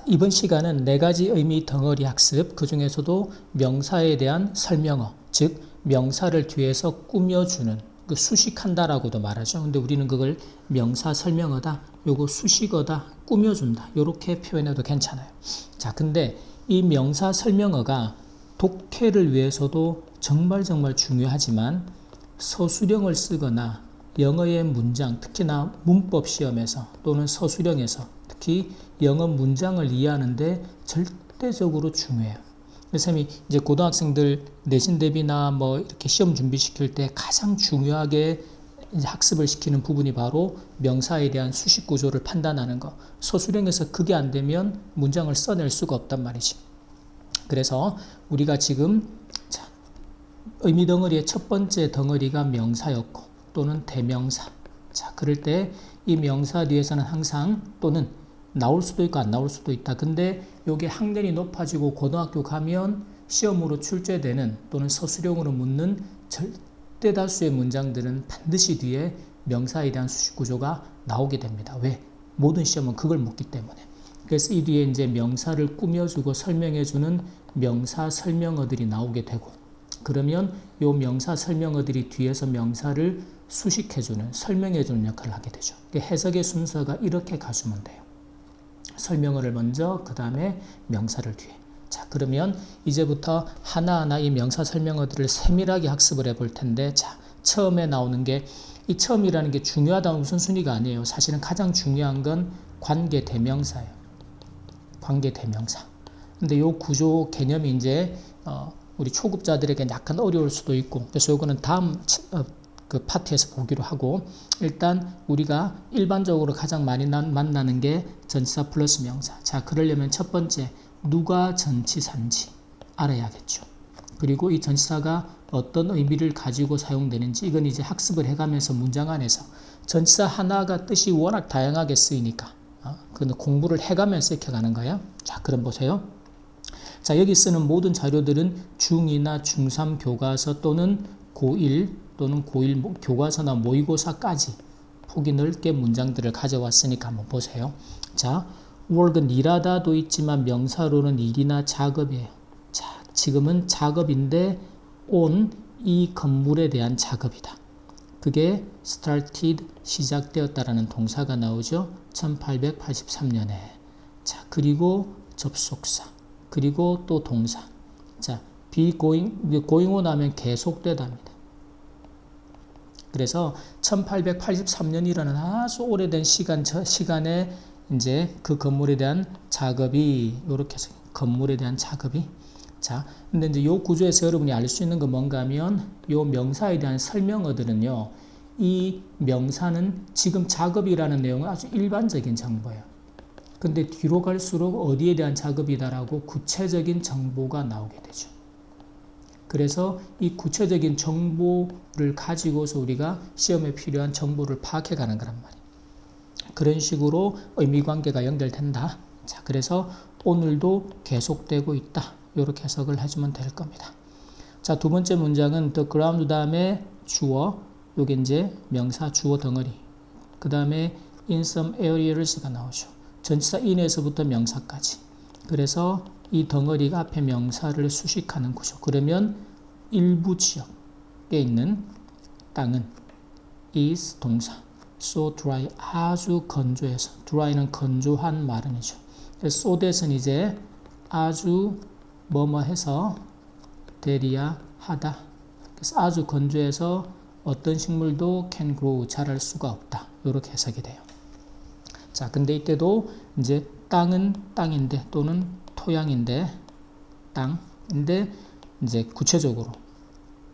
자, 이번 시간은 네 가지 의미 덩어리 학습, 그 중에서도 명사에 대한 설명어, 즉, 명사를 뒤에서 꾸며주는, 그 수식한다라고도 말하죠. 근데 우리는 그걸 명사 설명어다, 요거 수식어다, 꾸며준다. 요렇게 표현해도 괜찮아요. 자, 근데 이 명사 설명어가 독해를 위해서도 정말 정말 중요하지만 서술형을 쓰거나 영어의 문장, 특히나 문법 시험에서 또는 서술형에서 특히 영어 문장을 이해하는데 절대적으로 중요해요. 그래서 이제 고등학생들 내신 대비나 뭐 이렇게 시험 준비시킬 때 가장 중요하게 학습을 시키는 부분이 바로 명사에 대한 수식 구조를 판단하는 거. 서술형에서 그게 안 되면 문장을 써낼 수가 없단 말이지. 그래서 우리가 지금 자, 의미 덩어리의 첫 번째 덩어리가 명사였고 또는 대명사. 자, 그럴 때 이 명사 뒤에서는 항상 또는 나올 수도 있고 안 나올 수도 있다. 근데 요게 학년이 높아지고 고등학교 가면 시험으로 출제되는 또는 서술형으로 묻는 절대 다수의 문장들은 반드시 뒤에 명사에 대한 수식 구조가 나오게 됩니다. 왜? 모든 시험은 그걸 묻기 때문에. 그래서 이 뒤에 이제 명사를 꾸며주고 설명해주는 명사 설명어들이 나오게 되고 그러면 요 명사 설명어들이 뒤에서 명사를 수식해주는 설명해주는 역할을 하게 되죠. 해석의 순서가 이렇게 가주면 돼요. 설명어를 먼저 그 다음에 명사를 뒤에. 자 그러면 이제부터 하나하나 이 명사 설명어들을 세밀하게 학습을 해 볼 텐데 자 처음에 나오는 게 이 처음이라는 게 중요하다는 우선순위가 아니에요. 사실은 가장 중요한 건 관계 대명사예요. 관계 대명사. 근데 요 구조 개념이 이제 어, 우리 초급자들에게 약간 어려울 수도 있고 그래서 요거는 다음 어, 그 파트에서 보기로 하고 일단 우리가 일반적으로 가장 많이 만나는 게 전치사 플러스 명사. 자, 그러려면 첫 번째 누가 전치사인지 알아야겠죠. 그리고 이 전치사가 어떤 의미를 가지고 사용되는지 이건 이제 학습을 해가면서 문장 안에서 전치사 하나가 뜻이 워낙 다양하게 쓰이니까 어? 그건 공부를 해가면서 익혀가는 거예요. 자, 그럼 보세요. 자, 여기 쓰는 모든 자료들은 중2나 중3 교과서 또는 고1 또는 고1 교과서나 모의고사까지 폭이 넓게 문장들을 가져왔으니까 한번 보세요. 자, work은 일하다도 있지만 명사로는 일이나 작업이에요. 자, 지금은 작업인데 on 이 건물에 대한 작업이다. 그게 started 시작되었다라는 동사가 나오죠. 1883년에. 자, 그리고 접속사. 그리고 또 동사. 자, be going, going on 하면 계속되답니다. 그래서 1883년이라는 아주 오래된 시간, 저 시간에 이제 그 건물에 대한 작업이, 요렇게 해서 건물에 대한 작업이. 자, 근데 이제 요 구조에서 여러분이 알 수 있는 건 뭔가 하면 요 명사에 대한 설명어들은요, 이 명사는 지금 작업이라는 내용은 아주 일반적인 정보예요. 근데 뒤로 갈수록 어디에 대한 작업이다라고 구체적인 정보가 나오게 되죠. 그래서 이 구체적인 정보를 가지고서 우리가 시험에 필요한 정보를 파악해 가는 거란 말이에요. 그런 식으로 의미 관계가 연결된다. 자, 그래서 오늘도 계속되고 있다. 이렇게 해석을 해주면 될 겁니다. 자, 두 번째 문장은 the ground 다음에 주어, 요게 이제 명사 주어 덩어리. 그 다음에 in some areas가 나오죠. 전치사 in에서부터 명사까지. 그래서 이 덩어리가 앞에 명사를 수식하는 구조. 그러면 일부 지역에 있는 땅은 is 동사. so dry 아주 건조해서 dry는 건조한 마른이죠. so that은 이제 아주 뭐뭐 해서 대리야 하다. 그래서 아주 건조해서 어떤 식물도 can grow 자랄 수가 없다. 이렇게 해석이 돼요. 자, 근데 이때도 이제 땅은 땅인데 또는 토양인데 땅인데 이제 구체적으로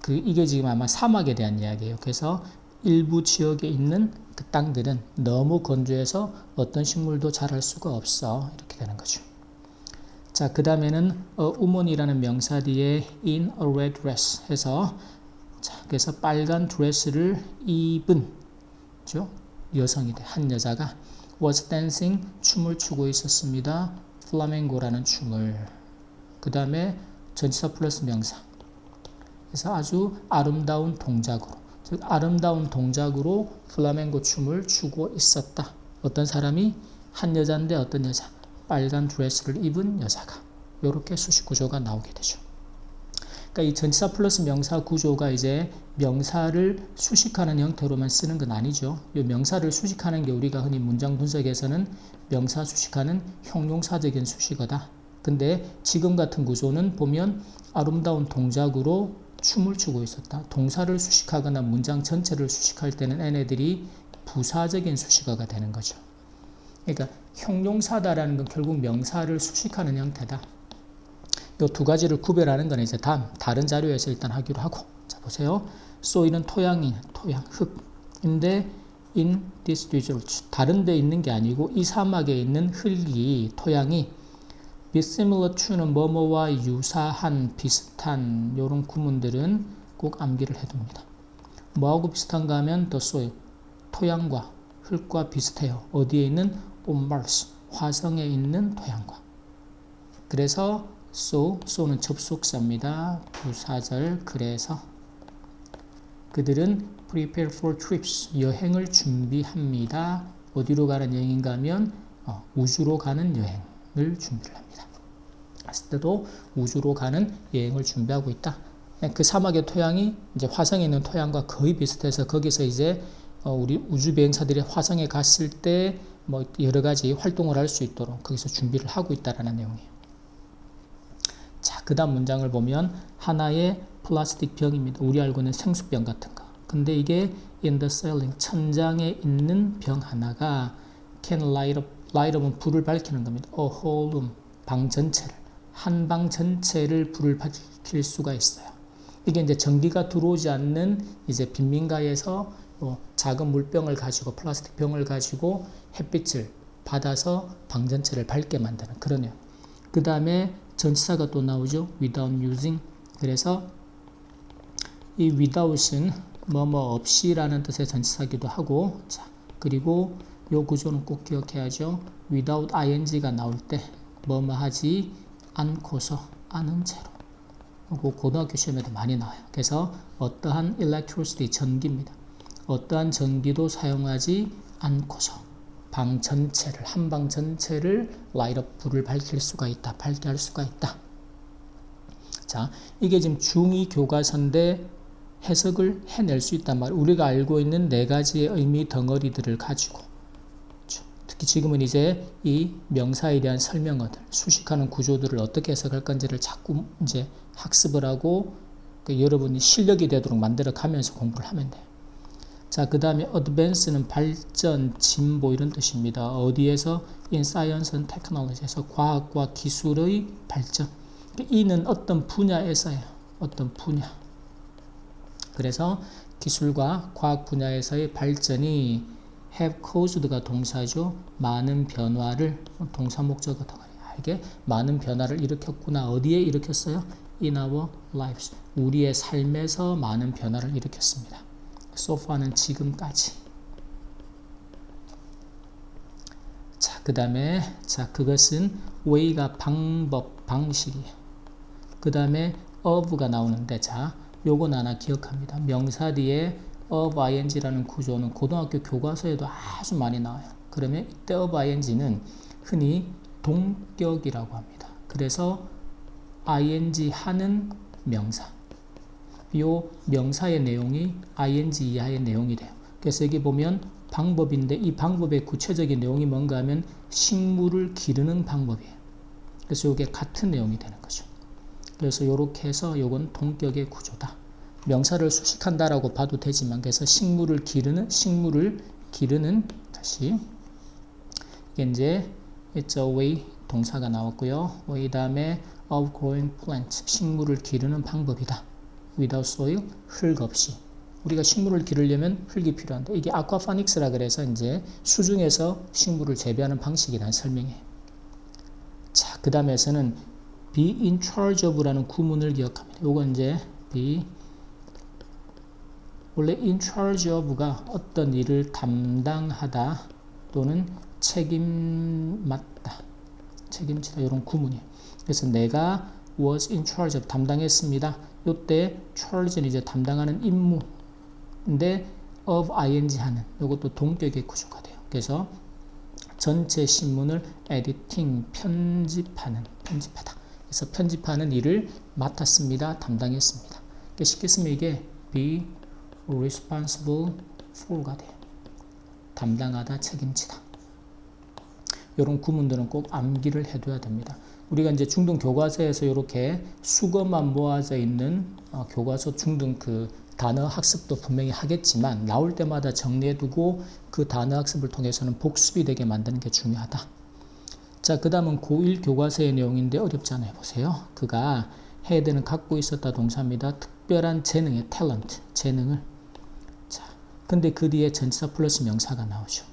그 이게 지금 아마 사막에 대한 이야기예요. 그래서 일부 지역에 있는 그 땅들은 너무 건조해서 어떤 식물도 자랄 수가 없어 이렇게 되는 거죠. 자, 그 다음에는 a woman이라는 명사 뒤에 in a red dress 해서 자, 그래서 빨간 드레스를 입은 죠 여성이 돼. 한 여자가 was dancing 춤을 추고 있었습니다. 플라멩고라는 춤을. 그 다음에 전치사 플러스 명사. 그래서 아주 아름다운 동작으로 즉 아름다운 동작으로 플라멩고 춤을 추고 있었다. 어떤 사람이 한 여자인데 어떤 여자 빨간 드레스를 입은 여자가 이렇게 수식 구조가 나오게 되죠. 그러니까 이 전치사 플러스 명사 구조가 이제 명사를 수식하는 형태로만 쓰는 건 아니죠. 이 명사를 수식하는 게 우리가 흔히 문장 분석에서는 명사 수식하는 형용사적인 수식어다. 근데 지금 같은 구조는 보면 아름다운 동작으로 춤을 추고 있었다. 동사를 수식하거나 문장 전체를 수식할 때는 얘네들이 부사적인 수식어가 되는 거죠. 그러니까 형용사다라는 건 결국 명사를 수식하는 형태다. 이 두 가지를 구별하는 건 이제 다음 다른 자료에서 일단 하기로 하고 자 보세요. 소일은 토양이 토양 흙인데 in this result 다른 데 있는 게 아니고 이 사막에 있는 흙이 토양이 be similar to는 뭐뭐와 유사한 비슷한 이런 구문들은 꼭 암기를 해둡니다. 뭐하고 비슷한가 하면 the soil 토양과 흙과 비슷해요. 어디에 있는 on Mars 화성에 있는 토양과 그래서 so, so는 접속사입니다. 부사절 그래서 그들은 prepare for trips 여행을 준비합니다. 어디로 가는 여행인가 하면 어, 우주로 가는 여행을 준비를 합니다. 때도 우주로 가는 여행을 준비하고 있다. 그 사막의 토양이 이제 화성에 있는 토양과 거의 비슷해서 거기서 이제 어, 우리 우주 비행사들이 화성에 갔을 때 뭐 여러 가지 활동을 할 수 있도록 거기서 준비를 하고 있다라는 내용이에요. 자, 그 다음 문장을 보면 하나의 플라스틱 병입니다. 우리 알고 있는 생수병 같은 거. 근데 이게 in the ceiling, 천장에 있는 병 하나가 can light up, light up은 불을 밝히는 겁니다. a whole room, 방 전체를, 한 방 전체를 불을 밝힐 수가 있어요. 이게 이제 전기가 들어오지 않는 이제 빈민가에서 뭐 작은 물병을 가지고 플라스틱 병을 가지고 햇빛을 받아서 방 전체를 밝게 만드는 그런 내용. 그 다음에 전치사가 또 나오죠. without using. 그래서 이 without은 뭐뭐 없이라는 뜻의 전치사기도 하고 자 그리고 요 구조는 꼭 기억해야죠. without ing가 나올 때 뭐뭐 하지 않고서 아는 채로. 그리고 고등학교 시험에도 많이 나와요. 그래서 어떠한 electricity 전기입니다. 어떠한 전기도 사용하지 않고서 방 전체를 한 방 전체를 라이트업 불을 밝힐 수가 있다. 밝게 할 수가 있다. 자, 이게 지금 중2 교과서인데 해석을 해낼 수 있단 말이에요. 우리가 알고 있는 네 가지의 의미 덩어리들을 가지고 특히 지금은 이제 이 명사에 대한 설명어들, 수식하는 구조들을 어떻게 해석할 건지를 자꾸 이제 학습을 하고 그 여러분이 실력이 되도록 만들어 가면서 공부를 하면 돼요. 자, 그 다음에 advance는 발전, 진보 이런 뜻입니다. 어디에서? in science and technology에서 과학과 기술의 발전. 이는 어떤 분야에서요. 어떤 분야. 그래서 기술과 과학 분야에서의 발전이 have caused가 동사죠. 많은 변화를 동사 목적어 덩어리. 이게 많은 변화를 일으켰구나. 어디에 일으켰어요? in our lives. 우리의 삶에서 많은 변화를 일으켰습니다. Far는 지금까지. 자, 그 다음에, 자, 그것은 way가 방법, 방식이에요. 그 다음에 of가 나오는데, 자, 요건 하나 기억합니다. 명사 뒤에 of ing라는 구조는 고등학교 교과서에도 아주 많이 나와요. 그러면 이때 of ing는 흔히 동격이라고 합니다. 그래서 ing 하는 명사. 이 명사의 내용이 ing 이하의 내용이 돼요. 그래서 여기 보면 방법인데 이 방법의 구체적인 내용이 뭔가 하면 식물을 기르는 방법이에요. 그래서 이게 같은 내용이 되는 거죠. 그래서 이렇게 해서 이건 동격의 구조다. 명사를 수식한다라고 봐도 되지만 그래서 식물을 기르는 식물을 기르는 다시 이게 이제 it's a way 동사가 나왔고요. way 다음에 of growing plant 식물을 기르는 방법이다. Without soil 흙 없이 우리가 식물을 기르려면 흙이 필요한데 이게 아쿠아파닉스라 그래서 이제 수중에서 식물을 재배하는 방식이라는 설명이에요. 자, 그 다음에서는 be in charge of라는 구문을 기억합니다. 요건 이제 be 원래 in charge of가 어떤 일을 담당하다 또는 책임 맡다 책임지다 이런 구문이에요. 그래서 내가 was in charge of 담당했습니다. 요때 charge는 이제 담당하는 임무인데 of ing 하는 요것도 동격의 구조가 돼요. 그래서 전체 신문을 editing 편집하는 편집하다. 그래서 편집하는 일을 맡았습니다. 담당했습니다. 쉽게 쓰면 이게 be responsible for가 돼요. 담당하다, 책임지다. 이런 구문들은 꼭 암기를 해둬야 됩니다. 우리가 이제 중등 교과서에서 이렇게 수거만 모아져 있는 어, 교과서 중등 그 단어 학습도 분명히 하겠지만 나올 때마다 정리해두고 그 단어 학습을 통해서는 복습이 되게 만드는 게 중요하다. 자, 그 다음은 고1 교과서의 내용인데 어렵지 않아요. 보세요. 그가 되는 갖고 있었다 동사입니다. 특별한 재능의 탤런트, 재능을. 자, 근데 그 뒤에 전치사 플러스 명사가 나오죠.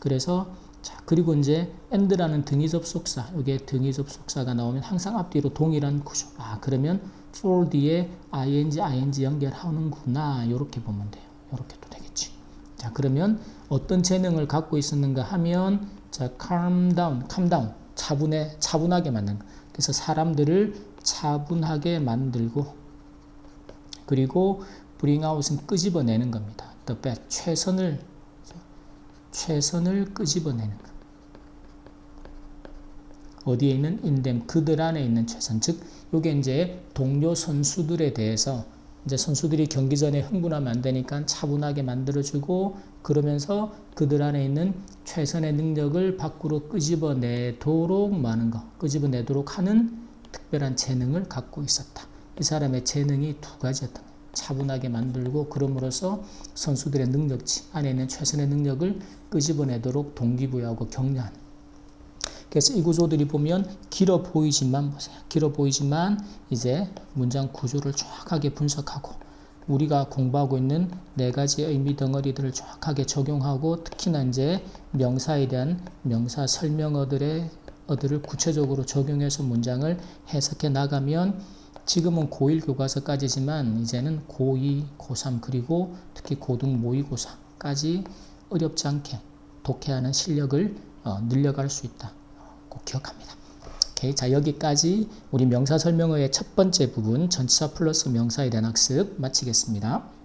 그래서 자, 그리고 이제 and라는 등위 접속사, 여기에 등위 접속사가 나오면 항상 앞뒤로 동일한 구조. 아, 그러면 for 뒤에 ing, ing 연결하는구나. 이렇게 보면 돼요. 이렇게도 되겠지. 자, 그러면 어떤 재능을 갖고 있었는가 하면 자, calm down, calm down. 차분해, 차분하게 만든 거. 그래서 사람들을 차분하게 만들고 그리고 bring out은 끄집어내는 겁니다. the best, 최선을 최선을 끄집어내는 것. 어디에 있는 인댐 그들 안에 있는 최선 즉 요게 이제 동료 선수들에 대해서 이제 선수들이 경기 전에 흥분하면 안 되니까 차분하게 만들어주고 그러면서 그들 안에 있는 최선의 능력을 밖으로 끄집어내도록 많은 거 끄집어내도록 하는 특별한 재능을 갖고 있었다. 이 사람의 재능이 두 거예요. 차분하게 만들고 그럼으로써 선수들의 능력치 안에 있는 최선의 능력을 끄집어내도록 동기부여하고 격려하는 그래서 이 구조들이 보면 길어 보이지만 보세요. 길어 보이지만 이제 문장 구조를 정확하게 분석하고 우리가 공부하고 있는 네 가지 의미 덩어리들을 정확하게 적용하고 특히나 이제 명사에 대한 명사 설명어들의 어들을 구체적으로 적용해서 문장을 해석해 나가면 지금은 고1 교과서까지지만 이제는 고2, 고3 그리고 특히 고등 모의고사까지 어렵지 않게 독해하는 실력을 어, 늘려갈 수 있다. 꼭 기억합니다. 오케이. 자, 여기까지 우리 명사 설명어의 첫 번째 부분 전치사 플러스 명사에 대한 학습 마치겠습니다.